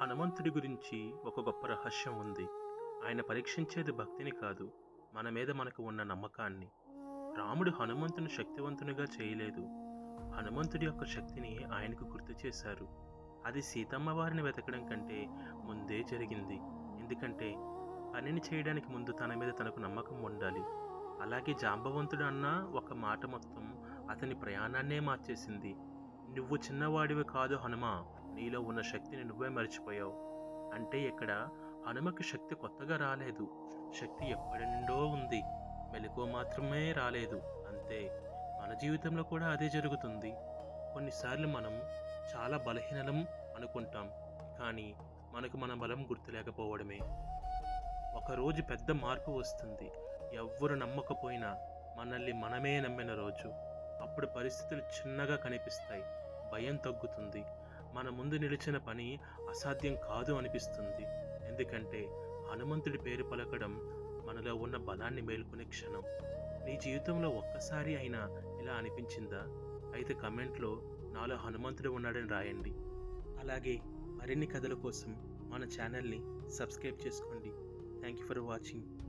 హనుమంతుడి గురించి ఒక గొప్ప రహస్యం ఉంది. ఆయన పరీక్షించేది భక్తిని కాదు మన మీద మనకు ఉన్న నమ్మకాన్ని. రాముడు హనుమంతుని శక్తివంతునిగా చేయలేదు. హనుమంతుడి యొక్క శక్తిని ఆయనకు గుర్తు చేశారు. అది సీతమ్మ వారిని వెతకడం కంటే ముందే జరిగింది. ఎందుకంటే పనిని చేయడానికి ముందు తన మీద తనకు నమ్మకం ఉండాలి. అలాగే జాంబవంతుడు అన్న ఒక మాట మొత్తం అతని ప్రయాణాన్నే మార్చేసింది. నువ్వు చిన్నవాడివి కాదు హనుమా నీలో ఉన్న శక్తిని నువ్వే మర్చిపోయావు. అంటే ఇక్కడ హనుమకి శక్తి కొత్తగా రాలేదు. శక్తి ఎప్పటి నుండో ఉంది. మెలకువ మాత్రమే రాలేదు. అంతే. మన జీవితంలో కూడా అదే జరుగుతుంది. కొన్నిసార్లు మనం చాలా బలహీనలం అనుకుంటాం. కానీ మనకు మన బలం గుర్తులేకపోవడమే. ఒకరోజు పెద్ద మార్పు వస్తుంది. ఎవ్వరు నమ్మకపోయినా మనల్ని మనమే నమ్మిన రోజు. అప్పుడు పరిస్థితులు చిన్నగా కనిపిస్తాయి. భయం తగ్గుతుంది. మన ముందు నిలిచిన పని అసాధ్యం కాదు అనిపిస్తుంది. ఎందుకంటే హనుమంతుడి పేరు పలకడం మనలో ఉన్న బలాన్ని మేల్కొనే క్షణం. నీ జీవితంలో ఒక్కసారి అయినా ఇలా అనిపించిందా? అయితే కమెంట్లో నాలో హనుమంతుడు ఉన్నాడని రాయండి. అలాగే మరిన్ని కథల కోసం మన ఛానల్ని సబ్స్క్రైబ్ చేసుకోండి. Thank you for watching.